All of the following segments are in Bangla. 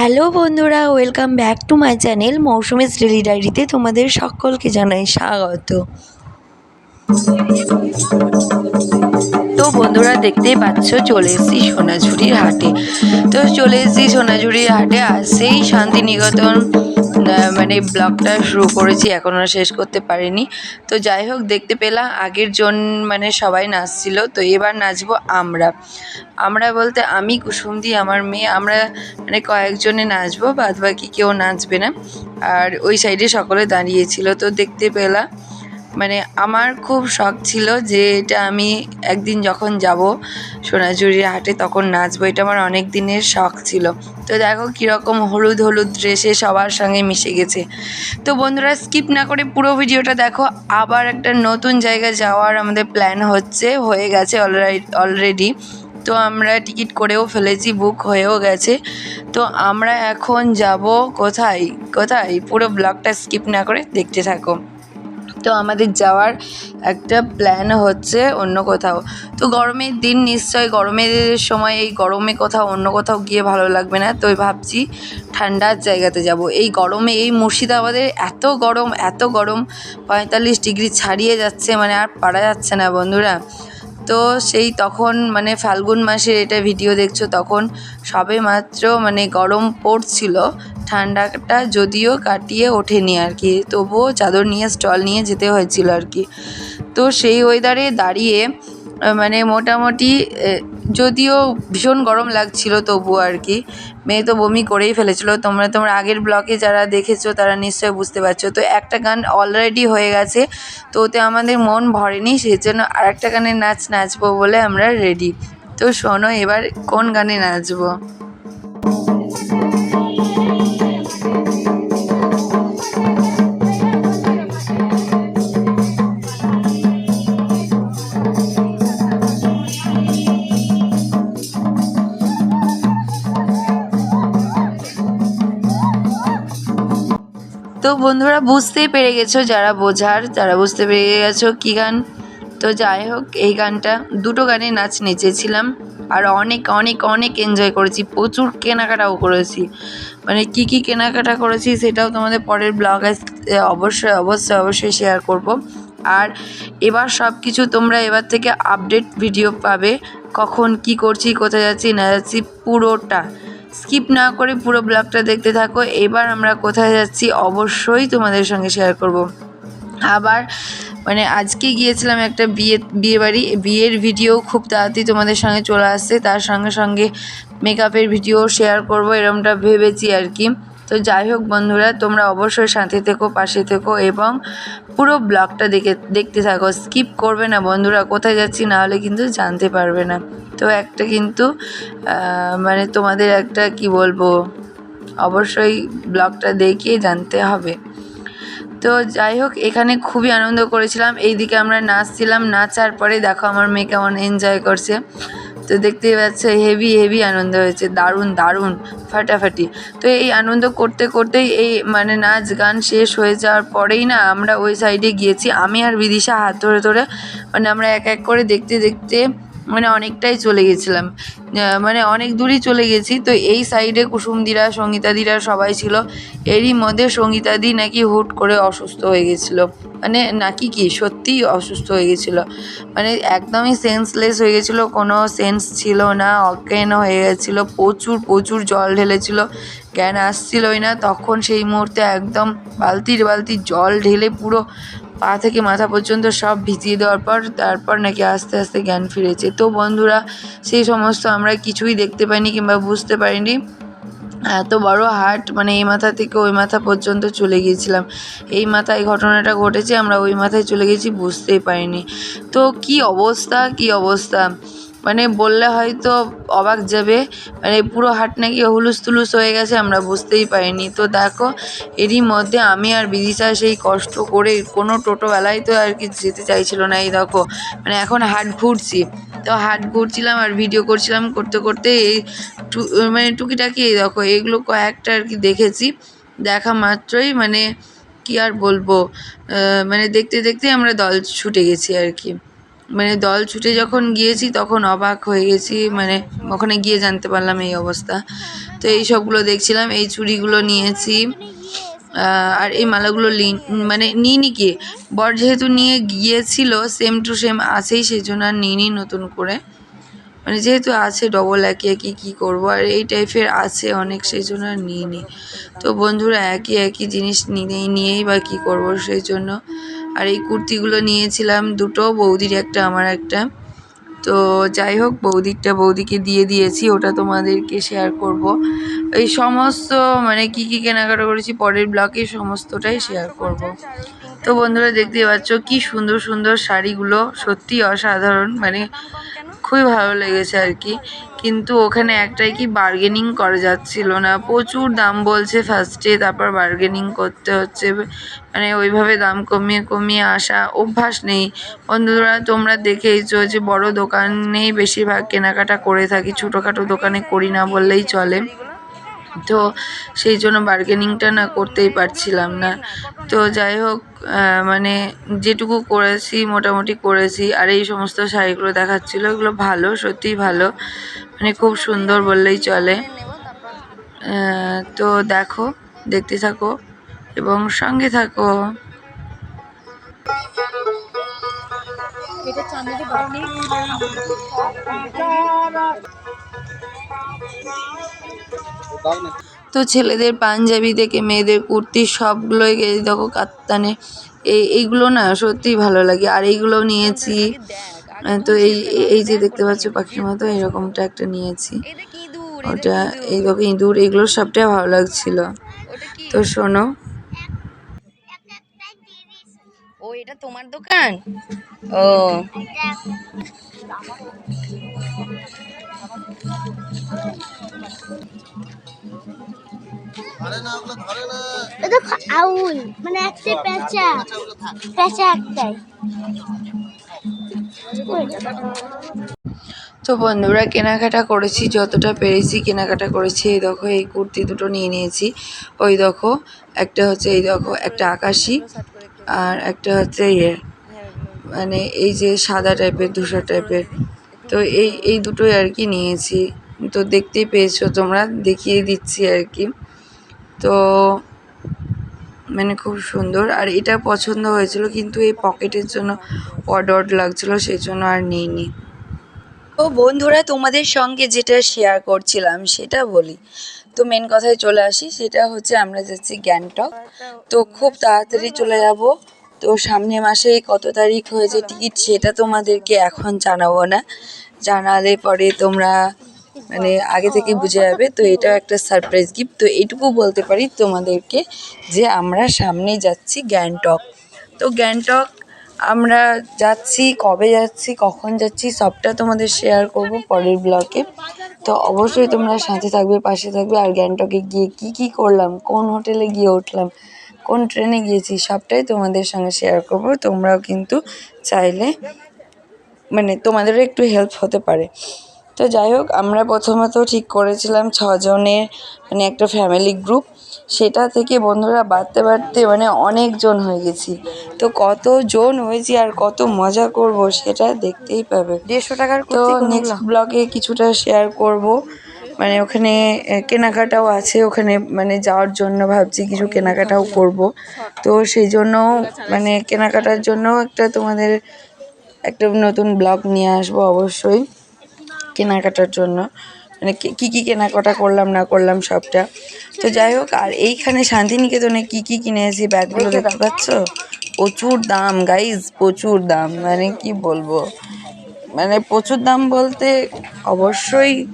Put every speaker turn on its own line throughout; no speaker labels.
হ্যালো বন্ধুরা welcome back to my channel Mousumi's daily ডায়েরিতে তোমাদের সকলকে জানাই স্বাগত। তো বন্ধুরা দেখতেই পাচ্ছ, চলে এসেছি সোনাঝুরির হাটে। তো চলে এসেছি সোনাঝুরির হাটে, আর সেই শান্তিনিকেতন মানে ব্লগটা শুরু করেছি এখনও শেষ করতে পারিনি। তো যাই হোক, দেখতে পেলাম, আগের জন মানে সবাই নাচছিল, তো এবার নাচবো আমরা। আমরা বলতে আমি, কুসুমদি, আমার মেয়ে, আমরা মানে কয়েকজনে নাচবো বাদ বাকি কেউ নাচবে না। আর ওই সাইডে সকলে দাঁড়িয়েছিল তো দেখতে পেলাম। মানে আমার খুব শখ ছিল যে এটা আমি একদিন যখন যাব সোনাঝুরির হাটে তখন নাচবো। এটা আমার অনেক দিনের শখ ছিল। তো দেখো কীরকম হলুদ হলুদ ড্রেসে সবার সঙ্গে মিশে গেছে। তো বন্ধুরা স্কিপ না করে পুরো ভিডিওটা দেখো। আবার একটা নতুন জায়গায় যাওয়ার আমাদের প্ল্যান হচ্ছে, হয়ে গেছে অলরেডি তো আমরা টিকিট করেও ফেলেছি বুক হয়েও গেছে। তো আমরা এখন যাব কোথায়? কোথায়? পুরো ব্লগটা স্কিপ না করে দেখতে থাকো। তো আমাদের যাওয়ার একটা প্ল্যান হচ্ছে অন্য কোথাও। তো গরমের দিন নিশ্চয় গরমের সময় এই গরমে কোথাও অন্য কোথাও গিয়ে ভালো লাগবে না। তো ভাবছি ঠান্ডার জায়গাতে যাব। এই গরমে এই মুর্শিদাবাদে এত গরম এত গরম, পঁয়তাল্লিশ ডিগ্রি ছাড়িয়ে যাচ্ছে মানে আর পারা যাচ্ছে না বন্ধুরা। তো সেই তখন মানে ফাল্গুন মাসে এটা ভিডিও দেখছ, তখন সবে মাত্র মানে গরম পড়ছিল। ঠান্ডাটা যদিও কাটিয়ে ওঠেনি আর কি, তবুও চাদর নিয়ে, স্টল নিয়ে যেতে হয়েছিল আর কি। তো সেই ওয়েদারে দাঁড়িয়ে মানে মোটামুটি যদিও ভীষণ গরম লাগছিল তবুও আর কি, মেয়ে তো বমি করেই ফেলেছিল। তোমরা তোমরা আগের ব্লকে যারা দেখেছ, তারা নিশ্চয়ই বুঝতে পারছ। তো একটা গান অলরেডি হয়ে গেছে, তো ওতে আমাদের মন ভরেনি সেই জন্য আরেকটা গানে নাচ নাচবো বলে আমরা রেডি তো শোনো এবার কোন গানে নাচবো? তো বন্ধুরা বুঝতেই পেরে গেছো, যারা বোঝার যারা বুঝতে পেরে গেছো কী গান। তো যাই হোক, এই গানটা, দুটো গানে নাচ নেচেছিলাম আর অনেক অনেক অনেক এনজয় করেছি, প্রচুর কেনাকাটাও করেছি। মানে কি কি কেনাকাটা করেছি সেটাও তোমাদের পরের ব্লগ অবশ্যই অবশ্যই অবশ্যই শেয়ার করব। আর এবার সব কিছু তোমরা এবার থেকে আপডেট ভিডিও পাবে, কখন কি করছি, কোথায় যাচ্ছি, না যাচ্ছি, পুরোটা। স্কিপ না করে পুরো ব্লগটা দেখতে থাকো। এবার আমরা কোথায় যাচ্ছি অবশ্যই তোমাদের সঙ্গে শেয়ার করব। আবার মানে আজকে গিয়েছিলাম একটা বিয়ে, বিয়েবাড়ি। বিয়ের ভিডিও খুব তাড়াতাড়ি তোমাদের সঙ্গে চলে আসছে। তার সঙ্গে সঙ্গে মেকআপের ভিডিও শেয়ার করব, এরমটা ভেবেছি আর কি। তো যাই হোক বন্ধুরা, তোমরা অবশ্যই সাথে থেকো, পাশে থেকো এবং পুরো ব্লগটা দেখে, দেখতে থাকো। স্কিপ করবে না বন্ধুরা, কোথায় যাচ্ছি না হলে কিন্তু জানতে পারবে না। তো একটা কিন্তু মানে তোমাদের একটা কি বলব, অবশ্যই ব্লগটা দেখিয়ে জানতে হবে। তো যাই হোক, এখানে খুবই আনন্দ করেছিলাম। এইদিকে আমরা নাচছিলাম, নাচার পরে দেখো আমার মেয়ে কেমন এনজয় করছে। তো দেখতেই পাচ্ছে হেভি হেভি আনন্দ হয়েছে, দারুণ দারুণ, ফাটাফাটি। তো এই আনন্দ করতে করতেই এই মানে নাচ গান শেষ হয়ে যাওয়ার পরেই না আমরা ওই সাইডে গিয়েছি। আমি আর বিদিশা হাত ধরে ধরে মানে আমরা এক এক করে দেখতে দেখতে মানে অনেকটাই চলে গেছিলাম। মানে অনেক দূরই চলে গেছি। তো এই সাইডে কুসুমদিরা সঙ্গীতাদিরা সবাই ছিল। এরই মধ্যে সঙ্গীতাদি নাকি হুট করে অসুস্থ হয়ে গেছিল। মানে নাকি কি? সত্যিই অসুস্থ হয়ে গেছিল। মানে একদমই সেন্সলেস হয়ে গেছিল। কোনো সেন্স ছিল না। অজ্ঞান হয়ে গেছিল। প্রচুর প্রচুর জল ঢেলেছিল। জ্ঞান আসছিলই না। তখন সেই মুহূর্তে একদম বালতির বালতি জল ঢেলে পুরো পা থেকে মাথা পর্যন্ত সব ভিজিয়ে দেওয়ার পর তারপর নাকি আস্তে আস্তে জ্ঞান ফিরেছে। তো বন্ধুরা, সেই সমস্ত আমরা কিছুই দেখতে পাইনি কিংবা বুঝতে পারিনি। এত বড় হাট মানে এই মাথা থেকে ওই মাথা পর্যন্ত চলে গিয়েছিলাম। এই মাথায় ঘটনাটা ঘটেছে, আমরা ওই মাথায় চলে গেছি বুঝতেই পারিনি। তো কি অবস্থা কি অবস্থা? মানে বললে হয়তো অবাক যাবে। মানে পুরো হাট নাকি হুলুস তুলুস হয়ে গেছে, আমরা বুঝতেই পারিনি। তো দেখো, এরই মধ্যে আমি আর বিদিশা সেই কষ্ট করে কোনো টোটোবেলায় তো আর কি যেতে চাইছিল না, এই দেখো। মানে এখন হাট ঘুরছি। তো হাট ঘুরছিলাম আর ভিডিও করছিলাম করতে করতে এই মানে টুকিটাকি এই দেখো, এগুলো কয়েকটা আর কি দেখেছি। দেখা মাত্রই মানে কি আর বলব মানে দেখতে দেখতে আমরা দল ছুটে গেছি আর কি। মানে দল ছুটে যখন গিয়েছি তখন অবাক হয়ে গেছি মানে ওখানে গিয়ে জানতে পারলাম এই অবস্থা। তো এই সবগুলো দেখছিলাম, এই চুড়িগুলো নিয়েছি আর এই মালাগুলো মানে নিইনি কি? বর যেহেতু নিয়ে গিয়েছিল সেম টু সেম আছেই, সেই জন্য আর নিইনি নতুন করে। মানে যেহেতু আছে ডবল একই একই কী করব, আর এই টাইপের আছে অনেক, সেই জন্য আর নিইনি। তো বন্ধুরা, একই একই জিনিস নিয়েই নিয়েই বা কী করব, সেই জন্য আর এই কুর্তিগুলো নিয়েছিলাম দুটো, বৌদির একটা, আমার একটা। তো যাই হোক, বৌদিরটা বৌদিকে দিয়ে দিয়েছি, ওটা তোমাদেরকে শেয়ার করব। এই সমস্ত মানে কি কি কেনাকাটা করেছি, পরের ব্লকে সমস্তটাই শেয়ার করব। তো বন্ধুরা, দেখতেই পাচ্ছ কি সুন্দর সুন্দর শাড়িগুলো সত্যি অসাধারণ মানে খুবই ভালো লেগেছে আর কি। কিন্তু ওখানে একটাই কি বার্গেনিং করা যাচ্ছিল না। প্রচুর দাম বলছে ফার্স্টে তারপর বার্গেনিং করতে হচ্ছে। মানে ওইভাবে দাম কমিয়ে কমিয়ে আসা অভ্যাস নেই। বন্ধুরা, তোমরা দেখেইছো যে বড় দোকানেই বেশিরভাগ কেনাকাটা করে থাকি। ছোটোখাটো দোকানে করি না বললেই চলে। তো সেই জন্য বার্গেনিংটা না করতেই পারছিলাম না। তো যাই হোক মানে যেটুকু করেছি, মোটামুটি করেছি। আর এই সমস্ত শাড়িগুলো দেখাচ্ছিলো, এগুলো ভালো, সত্যিই ভালো। মানে খুব সুন্দর বললেই চলে। তো দেখো, দেখতে থাকো এবং সঙ্গে থাকো।
এটা
তো ছেলেদের পাঞ্জাবি থেকে মেয়েদের কুর্তি সবগুলোই এই দেখো কাত্তানে এই এইগুলো না সত্যিই ভালো লাগে। আর এইগুলো নিয়েছি তো এই এই যে দেখতে পাচ্ছ পাখির মতো এরকমটা একটা নিয়েছি।
এটা কি দূর
ওটা এই দেখো ইঁদুর এগুলো সবটাই ভালো লাগছিল। তো শোনো।
ও এটা তোমার দোকান? ও।
আউল। মানে একটা পেঁচা। পেঁচা একটাই।
তো বন্ধুরা, কেনাকাটা করেছি, যতটা পেরেছি কেনাকাটা করেছি। এই দেখো, এই কুর্তি দুটো নিয়ে নিয়েছি। ওই দেখো, একটা হচ্ছে এই দেখো, একটা আকাশি আর একটা হচ্ছে ইয়ে মানে এই যে সাদা টাইপের ধূসর টাইপের তো এই এই দুটোই আর কি নিয়েছি। তো দেখতেই পেয়েছ, তোমরা দেখিয়ে দিচ্ছি আর কি। তো মানে খুব সুন্দর। আর এটা পছন্দ হয়েছিল, কিন্তু এই পকেটের জন্য অড অড লাগছিল, সেই জন্য আর নিইনি। তো বন্ধুরা, তোমাদের সঙ্গে যেটা শেয়ার করছিলাম, সেটা বলি। তো মেন কথায় চলে আসি, সেটা হচ্ছে আমরা যাচ্ছি গ্যাংটক। তো খুব তাড়াতাড়ি চলে যাব। তো সামনে মাসে কত তারিখ হয়েছে টিকিট সেটা তোমাদেরকে এখন জানাব না। জানালে পরে তোমরা মানে আগে থেকে বুঝে যাবে তো এটাও একটা সারপ্রাইজ গিফট তো এইটুকু বলতে পারি তোমাদেরকে যে আমরা সামনেই যাচ্ছি গ্যাংটক। তো গ্যাংটক আমরা যাচ্ছি কবে যাচ্ছি কখন যাচ্ছি সবটা তোমাদের শেয়ার করব পরের ব্লগে তো অবশ্যই তোমরা সাথে থাকবে পাশে থাকবে আর গ্যাংটকে গিয়ে কি কি করলাম কোন হোটেলে গিয়ে উঠলাম কোন ট্রেনে গিয়েছি সবটাই তোমাদের সঙ্গে শেয়ার করব। তোমরাও কিন্তু চাইলে মানে তোমাদেরও একটু হেল্প হতে পারে। তো যাই হোক আমরা প্রথমত ঠিক করেছিলাম ছজনের মানে একটা ফ্যামিলি গ্রুপ সেটা থেকে বন্ধুরা বাড়তে বাড়তে মানে অনেকজন হয়ে গেছি। তো কতজন হয়েছি আর কত মজা করব সেটা দেখতেই পাবে।
দেড়শো টাকার
তো নেক্সট ব্লগে কিছুটা শেয়ার করব। মানে ওখানে কেনাকাটাও আছে ওখানে মানে যাওয়ার জন্য ভাবছি কিছু কেনাকাটাও করব। তো সেই জন্য মানে কেনাকাটার জন্য একটা তোমাদের একটা নতুন ব্লগ নিয়ে আসব অবশ্যই। কেনাকাটার জন্য। মানে কি- কি কেনাকাটা করলাম না করলাম সবটা। তো যাই হোক আর এইখানে শান্তিনিকেতনে কি কি কিনেছি ব্যাগগুলো দেখতে পাচ্ছ? প্রচুর দাম গাইজ প্রচুর দাম। মানে কি বলব? মানে প্রচুর দাম বলতে অবশ্যই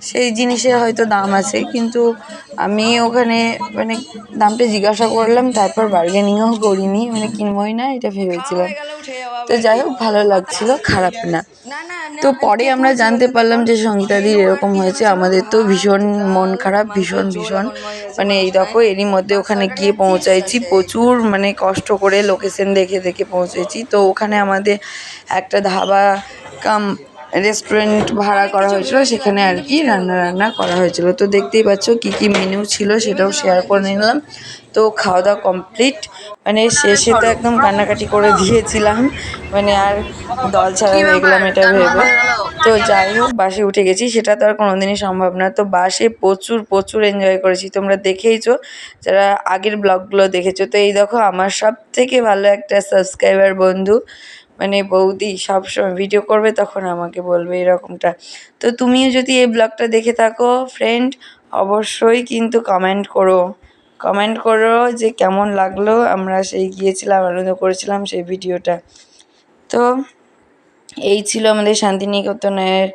সেই জিনিসে হয়তো দাম আছে কিন্তু আমি ওখানে মানে দামটা জিজ্ঞাসা করলাম তারপর বার্গেনিংও করিনি। মানে কিনবই না এটা ভেবেছিলাম। তো যাই হোক, ভালো লাগছিল, খারাপ না। তো পরে আমরা জানতে পারলাম যে সঙ্গীতাদির এরকম হয়েছে। আমাদের তো ভীষণ মন খারাপ, ভীষণ ভীষণ। মানে এই দেখো, এরই মধ্যে ওখানে গিয়ে পৌঁছাইছি। প্রচুর মানে কষ্ট করে লোকেশন দেখে দেখে পৌঁছেছি। তো ওখানে আমাদের একটা ধাবা কাম রেস্টুরেন্ট ভাড়া করা হয়েছিল। সেখানে আর কি রান্না রান্না করা হয়েছিল। তো দেখতেই পাচ্ছ কি কি মেনু ছিল, সেটাও শেয়ার করে নিলাম। তো খাওয়া দাওয়া কমপ্লিট মানে শেষে তো একদম কান্নাকাটি করে দিয়েছিলাম। মানে আর দল ছাড়া হয়ে গেলাম এটা ভেবে। তো যাই হোক, বাসে উঠে গেছি। সেটা তো আর কোনোদিনই সম্ভব না। তো বাসে প্রচুর প্রচুর এনজয় করেছি। তোমরা দেখেইছো, যারা আগের ব্লগগুলো দেখেছ। তো এই দেখো, আমার সব থেকে ভালো একটা সাবস্ক্রাইবার বন্ধু মানে বৌদি সবসময় ভিডিও করবে, তখন আমাকে বলবে এরকমটা। তো তুমিও যদি এই ব্লগটা দেখে থাকো ফ্রেন্ড অবশ্যই কিন্তু কমেন্ট করো। কমেন্ট করো যে কেমন লাগল। আমরা সেই গিয়েছিলাম, আনন্দ করেছিলাম সেই ভিডিওটা। তো এই ছিল আমাদের শান্তিনিকেতনের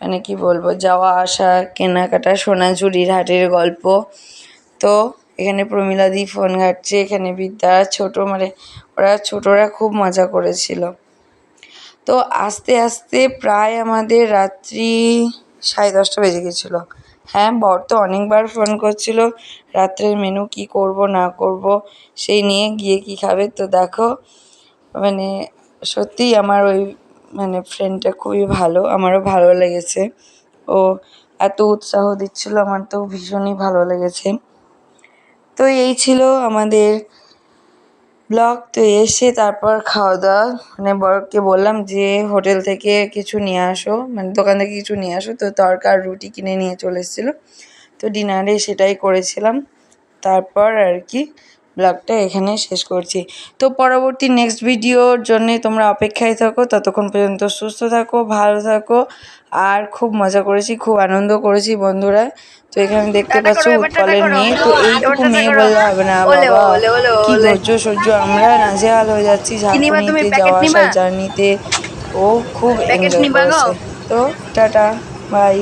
মানে কি বলব, যাওয়া, আসা, কেনাকাটা, সোনাঝুরির হাটের গল্প। তো এখানে প্রমিলাদি ফোন ঘাটছে, এখানে বিদ্যা, ছোট মানে ওরা ছোটরা খুব মজা করেছিল। তো আস্তে আস্তে প্রায় আমাদের রাত্রি সাড়ে দশটা বেজে গেছিল। হ্যাঁ বর তো অনেকবার ফোন করছিল, রাত্রের মেনু কি করব, না করব, সেই নিয়ে গিয়ে কি খাবে তো দেখো। মানে সত্যিই আমার ওই মানে ফ্রেন্ডটা খুবই ভালো, আমারও ভালো লেগেছে। ও এত উৎসাহ দিচ্ছিল, আমার তো ভীষণই ভালো লেগেছে। তো এই ছিল আমাদের ব্লগ, তো এসে তারপর খাওয়া দাওয়া মানে বরকে বললাম যে, হোটেল থেকে কিছু নিয়ে আসো। মানে দোকান থেকে কিছু নিয়ে আসো। তো তরকার রুটি কিনে নিয়ে চলে এসেছিল। তো ডিনারে সেটাই করেছিলাম। তারপর আর কি ব্লগটা এখানে শেষ করছি। তো পরবর্তী নেক্সট ভিডিওর জন্যে তোমরা অপেক্ষায় থাকো। ততক্ষণ পর্যন্ত সুস্থ থাকো ভালো থাকো আর খুব মজা করেছি খুব আনন্দ করেছি বন্ধুরা। তো এখানে দেখতে পাচ্ছ উৎপলের মেয়ে। তো এইটুকু মেয়ে বললে হবে না বাবা। কি ধৈর্য সহ্য? আমরা নাজেহাল হয়ে যাচ্ছি? ঝাঁকুনিতে যাওয়া? আসার জার্নিতে ও খুব এনজয় করেছে। তো টাটা বাই